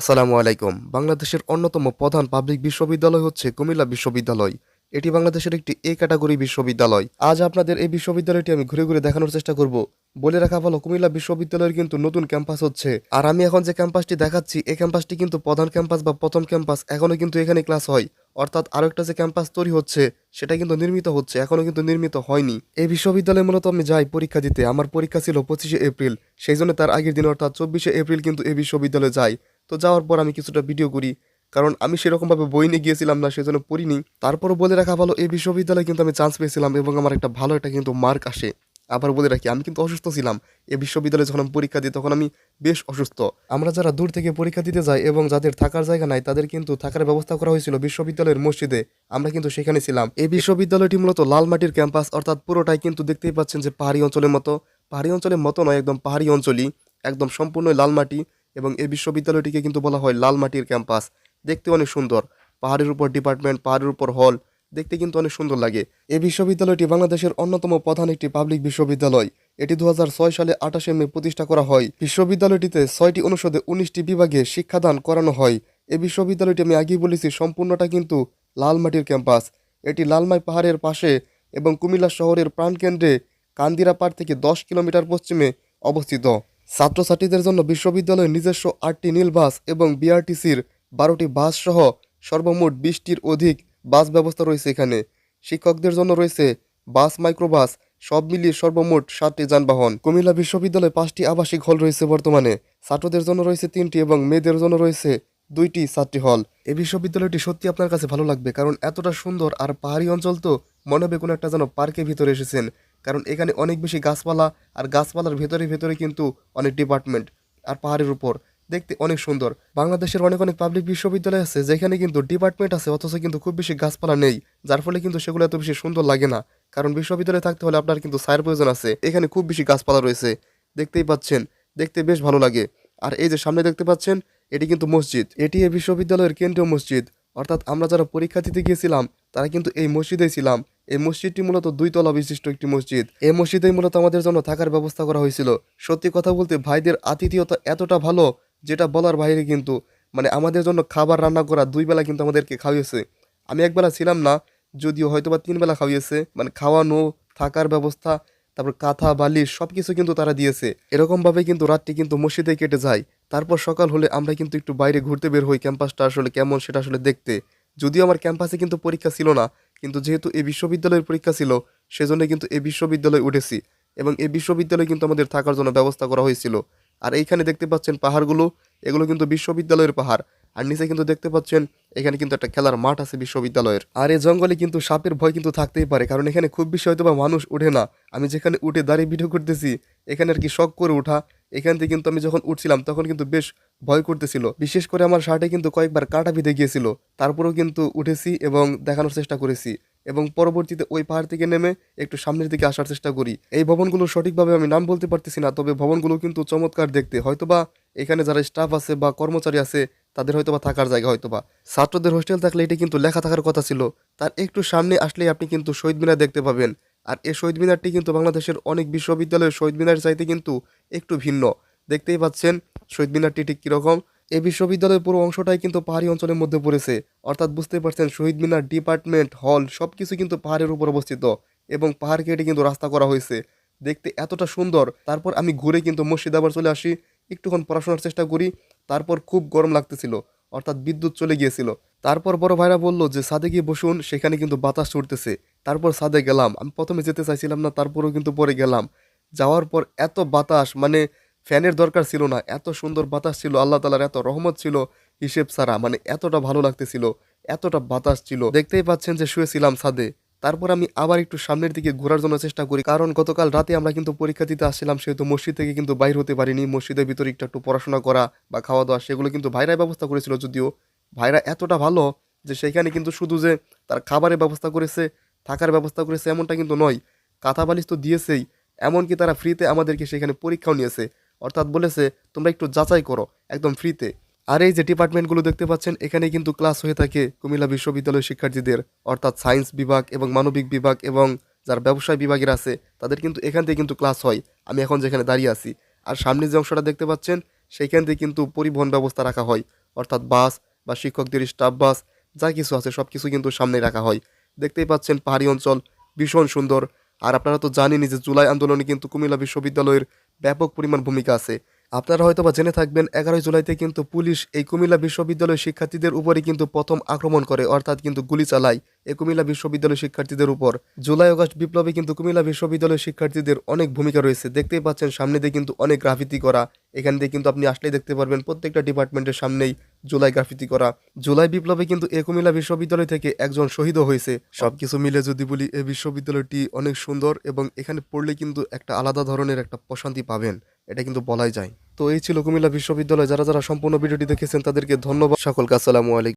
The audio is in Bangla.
আসসালামু আলাইকুম। বাংলাদেশের অন্যতম প্রধান পাবলিক বিশ্ববিদ্যালয় হচ্ছে কুমিল্লা বিশ্ববিদ্যালয়। এটি বাংলাদেশের একটি এ ক্যাটাগরি বিশ্ববিদ্যালয়। আজ আপনাদের এই বিশ্ববিদ্যালয়টি আমি ঘুরে ঘুরে দেখানোর চেষ্টা করব। বলে রাখা ভালো, কুমিল্লা বিশ্ববিদ্যালয়ের কিন্তু নতুন ক্যাম্পাস হচ্ছে। আর আমি এখন যে ক্যাম্পাসটি দেখাচ্ছি এই ক্যাম্পাসটি কিন্তু প্রধান ক্যাম্পাস বা প্রথম ক্যাম্পাস, এখনও কিন্তু এখানে ক্লাস হয়। অর্থাৎ আরও একটা যে ক্যাম্পাস তৈরি হচ্ছে, সেটা কিন্তু নির্মিত হচ্ছে, এখনও কিন্তু নির্মিত হয়নি। এই বিশ্ববিদ্যালয়ে মূলত আমি যাই পরীক্ষা দিতে। আমার পরীক্ষা ছিল পঁচিশে এপ্রিল, সেই জন্য তার আগের দিন, অর্থাৎ চব্বিশে এপ্রিল কিন্তু এই বিশ্ববিদ্যালয়ে যাই। তো যাওয়ার পর আমি কিছুটা ভিডিও করি। কারণ আমি সেরকমভাবে বই নিয়ে গিয়েছিলাম না, সেজন্য পড়িনি। তারপরও বলে রাখা ভালো, এই বিশ্ববিদ্যালয়ে কিন্তু আমি চান্স পেয়েছিলাম এবং আমার একটা ভালো একটা কিন্তু মার্ক আসে। আবার বলে রাখি, আমি কিন্তু অসুস্থ ছিলাম। এই বিশ্ববিদ্যালয়ে যখন আমি পরীক্ষা দিই, তখন আমি বেশ অসুস্থ। আমরা যারা দূর থেকে পরীক্ষা দিতে যাই এবং যাদের থাকার জায়গা নাই, তাদের কিন্তু থাকার ব্যবস্থা করা হয়েছিল বিশ্ববিদ্যালয়ের মসজিদে। আমরা কিন্তু সেখানে ছিলাম। এই বিশ্ববিদ্যালয়টি মূলত লালমাটির ক্যাম্পাস, অর্থাৎ পুরোটাই কিন্তু দেখতেই পাচ্ছেন যে পাহাড়ি অঞ্চলের মতো। পাহাড়ি অঞ্চলের মতো নয়, একদম পাহাড়ি অঞ্চলই। একদম সম্পূর্ণ লাল মাটি এবং এই বিশ্ববিদ্যালয়টিকে কিন্তু বলা হয় লাল মাটির ক্যাম্পাস। দেখতে অনেক সুন্দর। পাহাড়ের উপর ডিপার্টমেন্ট, পাহাড়ের উপর হল, দেখতে কিন্তু অনেক সুন্দর লাগে। এই বিশ্ববিদ্যালয়টি বাংলাদেশের অন্যতম প্রধান একটি পাবলিক বিশ্ববিদ্যালয়। এটি দুহাজার ছয় সালে আঠাশে মে প্রতিষ্ঠা করা হয়। বিশ্ববিদ্যালয়টিতে ছয়টি অনুষদে উনিশটি বিভাগে শিক্ষাদান করানো হয়। এই বিশ্ববিদ্যালয়টি আমি আগেই বলেছি, সম্পূর্ণটা কিন্তু লাল মাটির ক্যাম্পাস। এটি লালমাই পাহাড়ের পাশে এবং কুমিল্লা শহরের প্রাণকেন্দ্রে কান্দিরাপাড় থেকে দশ কিলোমিটার পশ্চিমে অবস্থিত। ছাত্রছাত্রীদের জন্য বিশ্ববিদ্যালয়ের নিজস্ব আটটি নীল বাস এবং বিআরটিসির বারোটি বাস সহ সর্বমোট বিশটির অধিক বাস ব্যবস্থা রয়েছে এখানে। শিক্ষকদের জন্য রয়েছে বাস, মাইক্রোবাস, সব মিলিয়ে সর্বমোট সাতটি যানবাহন। কুমিল্লা বিশ্ববিদ্যালয়ে পাঁচটি আবাসিক হল রয়েছে বর্তমানে। ছাত্রদের জন্য রয়েছে তিনটি এবং মেয়েদের জন্য রয়েছে দুইটি ছাত্রী হল। এই বিশ্ববিদ্যালয়টি সত্যি আপনার কাছে ভালো লাগবে, কারণ এতটা সুন্দর আর পাহাড়ি অঞ্চল তো মনে হবে কোনো একটা যেন পার্কের ভিতরে এসেছেন। কারণ এখানে অনেক বেশি গাছপালা আর গাছপালার ভেতরে ভেতরে কিন্তু অনেক ডিপার্টমেন্ট আর পাহাড়ের উপর। দেখতে অনেক সুন্দর। বাংলাদেশের অনেক অনেক পাবলিক বিশ্ববিদ্যালয় আছে যেখানে কিন্তু ডিপার্টমেন্ট আছে, অথচ কিন্তু খুব বেশি গাছপালা নেই। যার ফলে কিন্তু সেগুলো এত বেশি সুন্দর লাগে না। কারণ বিশ্ববিদ্যালয়ে থাকতে হলে আপনার কিন্তু সায়ের প্রয়োজন আছে। এখানে খুব বেশি গাছপালা রয়েছে। দেখতেই পাচ্ছেন। দেখতে বেশ ভালো লাগে। আর এই যে সামনে দেখতে পাচ্ছেন, এটি কিন্তু মসজিদ। এটি এই বিশ্ববিদ্যালয়ের কেন্দ্রীয় মসজিদ। অর্থাৎ আমরা যারা পরীক্ষা দিতে গিয়েছিলাম, তারা কিন্তু এই মসজিদেই ছিলাম। এই মসজিদটি মূলত দুই তলা বিশিষ্ট একটি মসজিদ। এই মসজিদেই মূলত আমাদের জন্য থাকার ব্যবস্থা করা হয়েছিল। সত্যি কথা বলতে ভাইদের আতিথেয়তা এতটা ভালো যেটা বলার বাইরে কিন্তু মানে আমাদের জন্য খাবার রান্না করা দুই বেলা কিন্তু আমাদেরকে খাওয়িয়েছে। আমি একবেলা ছিলাম না, যদিও হয়তো বা তিন বেলা খাওয়িয়েছে মানে খাওয়ানো, থাকার ব্যবস্থা, তারপর কাঁথা, বালিশ সব কিছু কিন্তু তারা দিয়েছে। এরকমভাবে কিন্তু রাতটি কিন্তু মসজিদে কেটে যায়। তারপর সকাল হলে আমরা কিন্তু একটু বাইরে ঘুরতে বের হই, ক্যাম্পাসটা আসলে কেমন সেটা আসলে দেখতে। যদিও আমার ক্যাম্পাসে কিন্তু পরীক্ষা ছিল না কিন্তু যেহেতু এই বিশ্ববিদ্যালয়ের পরীক্ষা ছিল সেজন্য কিন্তু এই বিশ্ববিদ্যালয়ে উঠেছি এবং এই বিশ্ববিদ্যালয়ে কিন্তু আমাদের থাকার জন্য ব্যবস্থা করা হয়েছিল। আর এইখানে দেখতে পাচ্ছেন পাহাড়গুলো, এগুলো কিন্তু বিশ্ববিদ্যালয়ের পাহাড়। আর নিচে কিন্তু দেখতে পাচ্ছেন, এখানে কিন্তু একটা খেলার মাঠ আছে বিশ্ববিদ্যালয়ের। আর এই জঙ্গলে কিন্তু সাপের ভয় কিন্তু থাকতেই পারে, কারণ এখানে খুব বেশি হয়তো বা মানুষ উঠে না। আমি যেখানে উঠে দাঁড়িয়ে ভিডিও করতেছি, এখানে আর কি শখ করে ওঠা, এখান থেকে কিন্তু আমি যখন উঠছিলাম তখন কিন্তু বেশ ভয় করতেছিল। বিশেষ করে আমার শার্টে কিন্তু কয়েকবার কাঁটা বিঁধে গিয়েছিল, তারপরেও কিন্তু উঠেছি এবং দেখানোর চেষ্টা করেছি। এবং পরবর্তীতে ওই পাহাড় থেকে নেমে একটু সামনের দিকে আসার চেষ্টা করি। এই ভবনগুলো সঠিকভাবে আমি নাম বলতে পারতেছি না, তবে ভবনগুলো কিন্তু চমৎকার দেখতে। হয়তোবা এখানে যারা স্টাফ আছে বা কর্মচারী আছে তাদের হয়তো বা থাকার জায়গা হয়তো বা ছাত্রদের হোস্টেল থাকলে এটা কিন্তু লেখা থাকার কথা ছিল। তার একটু সামনে আসলেই আপনি কিন্তু শহীদ মিনার দেখতে পাবেন। আর এই শহীদ মিনারটি কিন্তু বাংলাদেশের অনেক বিশ্ববিদ্যালয়ের শহীদ মিনার চাইতে কিন্তু একটু ভিন্ন। দেখতেই পাচ্ছেন, শহীদ মিনারটি ঠিক কীরকম। এই বিশ্ববিদ্যালয়ের পুরো অংশটাই কিন্তু পাহাড়ি অঞ্চলের মধ্যে পড়েছে। অর্থাৎ বুঝতে পারছেন, শহীদ মিনার ডিপার্টমেন্ট হল সব কিছু কিন্তু পাহাড়ের উপর অবস্থিত এবং পাহাড় কেটে কিন্তু রাস্তা করা হয়েছে। দেখতে এতটা সুন্দর। তারপর আমি ঘুরে কিন্তু আবার চলে আসি। একটুক্ষণ পড়াশোনার চেষ্টা করি, তারপর খুব গরম লাগতেছিল, অর্থাৎ বিদ্যুৎ চলে গিয়েছিল। তারপর বড় ভাইরা বলল যে সাদে গিয়ে বসুন, সেখানে কিন্তু বাতাস ছুটতেছে তারপর সাদে গেলাম। আমি প্রথমে যেতে চাইছিলাম না, তারপরেও কিন্তু পরে গেলাম। যাওয়ার পর এত বাতাস মানে ফ্যানের দরকার ছিল না, এত সুন্দর বাতাস ছিল, আল্লাহ তালার এত রহমত ছিল, হিসেব ছাড়া মানে এতটা ভালো লাগতেছিল, এতটা বাতাস ছিল। দেখতেই পাচ্ছেন যে শুয়েছিলাম ছাদে। তারপর আমি আবার একটু সামনের দিকে ঘোরার জন্য চেষ্টা করি। কারণ গতকাল রাতে আমরা কিন্তু পরীক্ষা দিতে আসছিলাম, সেহেতু মসজিদ থেকে কিন্তু বাইর হতে পারিনি। মসজিদের ভিতরে একটু একটু পড়াশোনা করা বা খাওয়া দাওয়া সেগুলো কিন্তু ভাইরাই ব্যবস্থা করেছিল যদিও। ভাইরা এতটা ভালো যে সেখানে কিন্তু শুধু যে তার খাবারের ব্যবস্থা করেছে, থাকার ব্যবস্থা করেছে এমনটা কিন্তু নয়। কাঁথা বালিশ তো দিয়েছেই। এমনকি তারা ফ্রিতে আমাদেরকে সেখানে পরীক্ষাও নিয়েছে। অর্থাৎ বলেছে, তোমরা একটু যাচাই করো, একদম ফ্রিতে আর এই যে ডিপার্টমেন্টগুলো দেখতে পাচ্ছেন এখানে কিন্তু ক্লাস হয়ে থাকে কুমিল্লা বিশ্ববিদ্যালয়ের শিক্ষার্থীদের। অর্থাৎ সায়েন্স বিভাগ এবং মানবিক বিভাগ এবং যারা ব্যবসায় বিভাগের আছে, তাদের কিন্তু এখান থেকে কিন্তু ক্লাস হয়। আমি এখন যেখানে দাঁড়িয়ে আছি। আর সামনে যে অংশটা দেখতে পাচ্ছেন সেইখান থেকে কিন্তু পরিবহন ব্যবস্থা রাখা হয়। অর্থাৎ বাস বা শিক্ষকদের স্টাফ বাস যা কিছু আছে সব কিছু কিন্তু সামনে রাখা হয়। দেখতেই পাচ্ছেন পাহাড়ি অঞ্চল, ভীষণ সুন্দর। আর আপনারা তো জানেনই যে জুলাই আন্দোলনে কিন্তু কুমিল্লা বিশ্ববিদ্যালয়ের ব্যাপক পরিমাণ ভূমিকা আছে। আপনারা হয়তো বা জেনে থাকবেন, এগারোই জুলাইতে কিন্তু পুলিশ এই কুমিল্লা বিশ্ববিদ্যালয়ের শিক্ষার্থীদের উপরে কিন্তু প্রথম আক্রমণ করে, অর্থাৎ কিন্তু গুলি চালায় এই কুমিল্লা বিশ্ববিদ্যালয়ের শিক্ষার্থীদের উপর। জুলাই আগস্ট বিপ্লবে কিন্তু কুমিল্লা বিশ্ববিদ্যালয়ের শিক্ষার্থীদের অনেক ভূমিকা রয়েছে। দেখতেই পাচ্ছেন, সামনে দিয়ে কিন্তু অনেক গ্রাফিতি করা। এখান দিয়ে কিন্তু আপনি আসলেই দেখতে পারবেন, প্রত্যেকটা ডিপার্টমেন্টের সামনেই জুলাই গ্রাফিতি করা। জুলাই বিপ্লবে কিন্তু এ কুমিল্লা বিশ্ববিদ্যালয় থেকে একজন শহীদও হয়েছে। সবকিছু মিলে যদি বলি, এই বিশ্ববিদ্যালয়টি অনেক সুন্দর এবং এখানে পড়লে কিন্তু একটা আলাদা ধরনের একটা প্রশান্তি পাবেন। এটা কিন্তু বলাই যায়। তো এই ছিল কুমিল্লা বিশ্ববিদ্যালয়। যারা যারা সম্পূর্ণ ভিডিওটি দেখেছেন তাদেরকে ধন্যবাদ। সকলকে আসসালামু আলাইকুম।